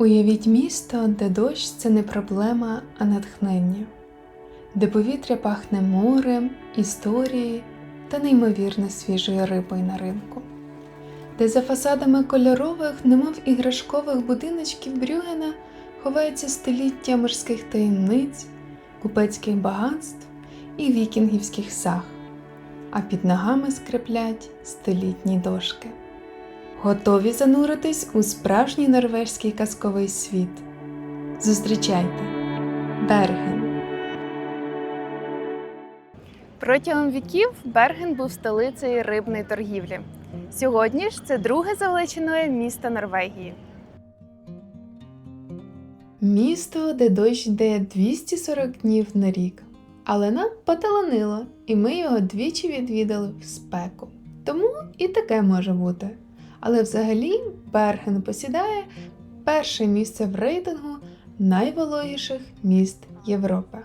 Уявіть місто, де дощ це не проблема, а натхнення, де повітря пахне морем, історією та неймовірно свіжою рибою на ринку, де за фасадами кольорових, немов іграшкових будиночків Брюгена ховається століття морських таємниць, купецьких багатств і вікінгівських саг, а під ногами скриплять столітні дошки. Готові зануритись у справжній норвезький казковий світ. Зустрічайте Берген. Протягом віків Берген був столицею рибної торгівлі. Сьогодні ж це друге за величиною місто Норвегії. Місто, де дощ йде 240 днів на рік. Але нам поталанило, і ми його двічі відвідали в спеку. Тому і таке може бути. Але взагалі Берген посідає перше місце в рейтингу найвологіших міст Європи.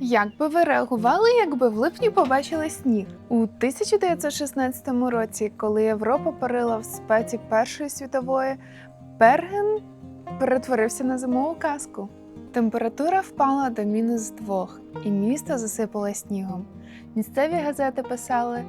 Як би ви реагували, якби в липні побачили сніг? У 1916 році, коли Європа парила в спеці Першої світової, Берген перетворився на зимову казку. Температура впала до мінус двох, і місто засипало снігом. Місцеві газети писали.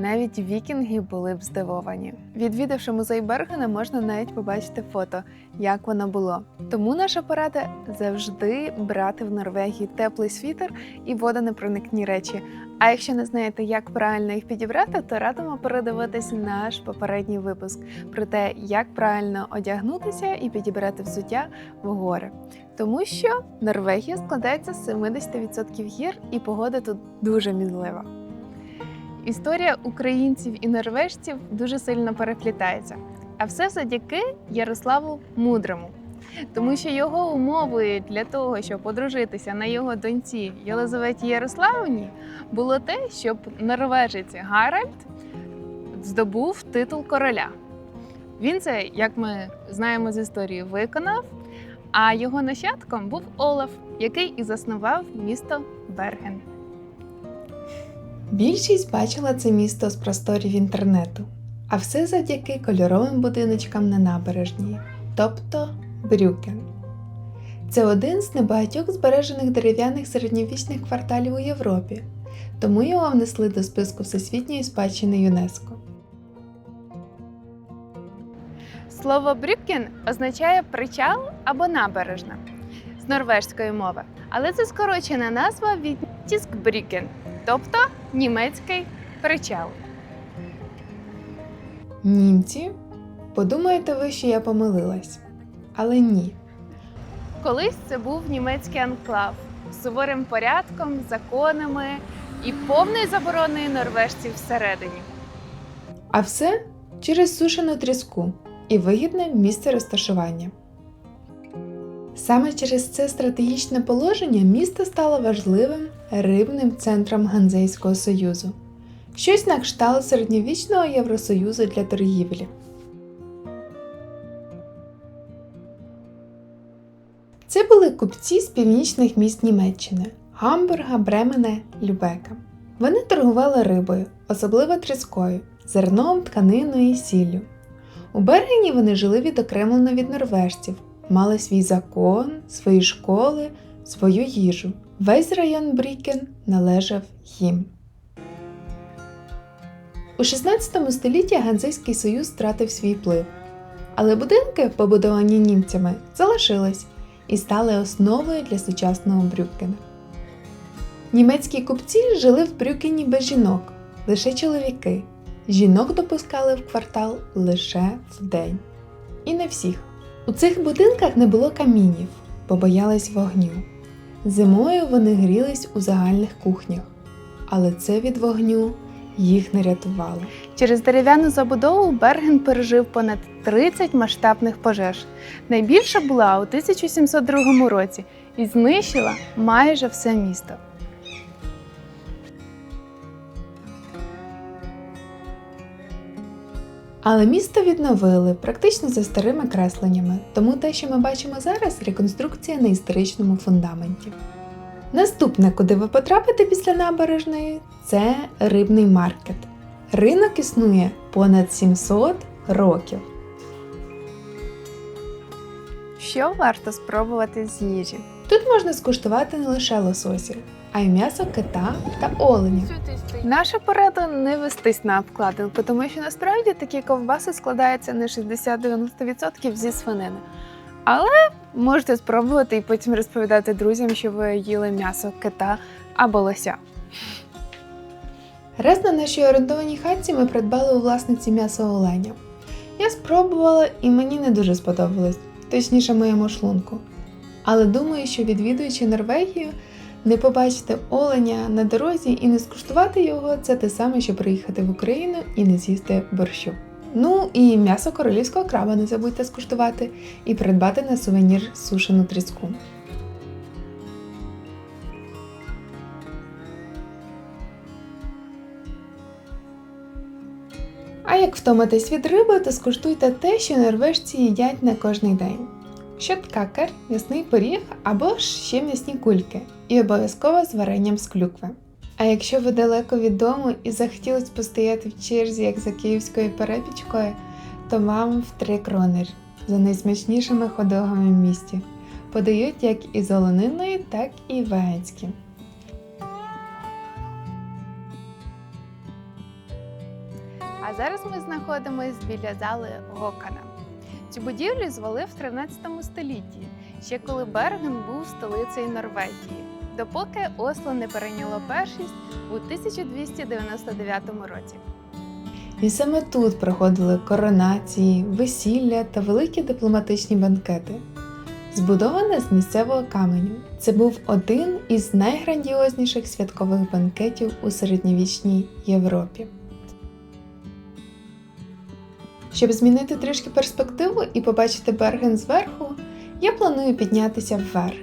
Навіть вікінги були б здивовані. Відвідавши музей Бергена, можна навіть побачити фото, як воно було. Тому наша порада завжди брати в Норвегії теплий світер і водонепроникні речі. А якщо не знаєте, як правильно їх підібрати, то радимо передивитись наш попередній випуск про те, як правильно одягнутися і підібрати взуття в гори. Тому що Норвегія складається з 70% гір, і погода тут дуже мінлива. Історія українців і норвежців дуже сильно переплітається, а все завдяки Ярославу Мудрому. Тому що його умовою для того, щоб одружитися на його доньці Єлизаветі Ярославні, було те, щоб норвежець Гаральд здобув титул короля. Він це, як ми знаємо з історії, виконав. А його нащадком був Олаф, який і заснував місто Берген. Більшість бачила це місто з просторів інтернету, а все завдяки кольоровим будиночкам на набережній, тобто Брюкен. Це один з небагатьох збережених дерев'яних середньовічних кварталів у Європі, тому його внесли до списку Всесвітньої спадщини ЮНЕСКО. Слово брюкен означає причал або набережна з норвежської мови, але це скорочена назва від тіскбрюкен, тобто німецький причал. Німці? Подумаєте ви, що я помилилась. Але ні. Колись це був німецький анклав з суворим порядком, законами і повною забороною норвежців всередині. А все через сушену тріску і вигідне місце розташування. Саме через це стратегічне положення місто стало важливим рибним центром Ганзейського союзу, щось на кшталт середньовічного Євросоюзу для торгівлі. Це були купці з північних міст Німеччини Гамбурга, Бремене, Любека. Вони торгували рибою, особливо тріскою, зерном, тканиною і сіллю. У Бергені вони жили відокремлено від норвежців, мали свій закон, свої школи, свою їжу. Весь район Брікен належав їм. У 16 столітті Ганзейський союз втратив свій вплив, але будинки, побудовані німцями, залишились і стали основою для сучасного Брюкена. Німецькі купці жили в Брюкені без жінок, лише чоловіки. Жінок допускали в квартал лише вдень. І не всіх. У цих будинках не було камінів, бо боялись вогню. Зимою вони грілись у загальних кухнях, але це від вогню їх не рятувало. Через дерев'яну забудову Берген пережив понад 30 масштабних пожеж. Найбільша була у 1702 році і знищила майже все місто. Але місто відновили практично за старими кресленнями, тому те, що ми бачимо зараз, реконструкція на історичному фундаменті. Наступне, куди ви потрапите після набережної, це рибний маркет. Ринок існує понад 700 років. Що варто спробувати з їжі? Тут можна скуштувати не лише лососів, а й м'ясо кита та оленя. Наша порада не вестись на обкладинку, тому що насправді такі ковбаси складаються на 60-90% зі свинини. Але можете спробувати і потім розповідати друзям, що ви їли м'ясо кита або лося. Раз на нашій орендованій хатці ми придбали у власниці м'ясо оленя. Я спробувала і мені не дуже сподобалось, точніше моєму шлунку. Але думаю, що відвідуючи Норвегію, не побачити оленя на дорозі і не скуштувати його це те саме, що приїхати в Україну і не з'їсти борщу. Ну і м'ясо королівського краба не забудьте скуштувати і придбати на сувенір сушену тріску. А як втомитись від риби, то скуштуйте те, що норвежці їдять на кожний день. Щоткакер, м'ясний пиріг або ж ще м'ясні кульки, і обов'язково з варенням з клюкви. А якщо ви далеко від дому і захотілось постояти в черзі, як за київською перепічкою, то вам в три кронер за найсмачнішими ходогами в місті. Подають як із олениною, так і вегетські. А зараз ми знаходимось біля зали Гокана. Цю будівлю звалив в 13 столітті, ще коли Берген був столицею Норвегії, допоки Осло не перейняло першість у 1299 році. І саме тут проходили коронації, весілля та великі дипломатичні банкети. Збудоване з місцевого каменю, це був один із найграндіозніших святкових банкетів у середньовічній Європі. Щоб змінити трішки перспективу і побачити Берген зверху, я планую піднятися вверх.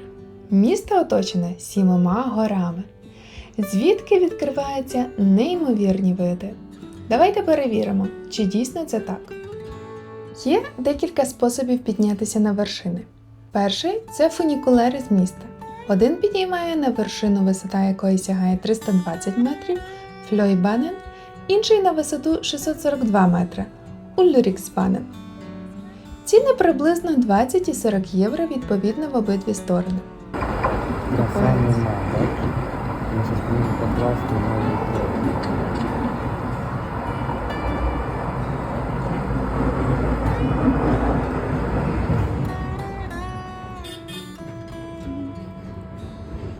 Місто оточене сімома горами, звідки відкриваються неймовірні види. Давайте перевіримо, чи дійсно це так. Є декілька способів піднятися на вершини. Перший це фунікулери з міста. Один підіймає на вершину, висота якої сягає 320 метрів, Флойбанен, інший на висоту 642 метри, Ульріксбанен. Ціни приблизно 20 і 40 євро відповідно в обидві сторони. Коса нема, так? Ми зараз повинні покласти новий.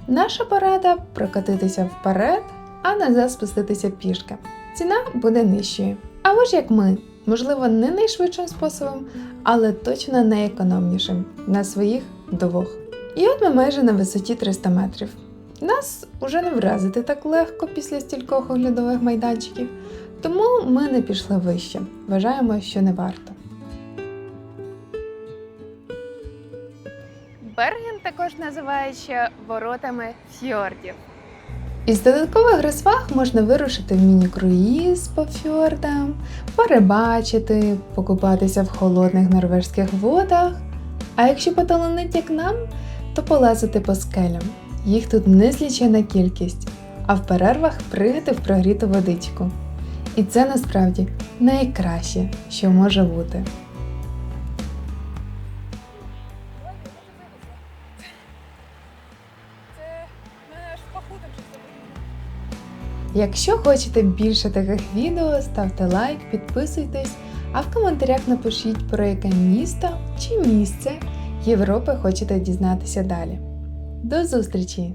Наша порада прокатитися вперед, а назад спуститися пішки. Ціна буде нижчою. Або ж як ми, можливо, не найшвидшим способом, але точно найекономнішим на своїх двох. І от ми майже на висоті 300 метрів. Нас уже не вразити так легко після стількох оглядових майданчиків, тому ми не пішли вище. Вважаємо, що не варто. Берген також називають ще воротами фьордів. Із додаткових розваг можна вирушити в міні-круїз по фьордам, порибачити, покупатися в холодних норвежських водах. А якщо поталанить як нам, то полазити по скелям. Їх тут незлічена кількість, а в перервах пригати в прогріту водичку. І це насправді найкраще, що може бути. Якщо хочете більше таких відео, ставте лайк, підписуйтесь, а в коментарях напишіть про яке місто чи місце Європи хочете дізнатися далі. До зустрічі!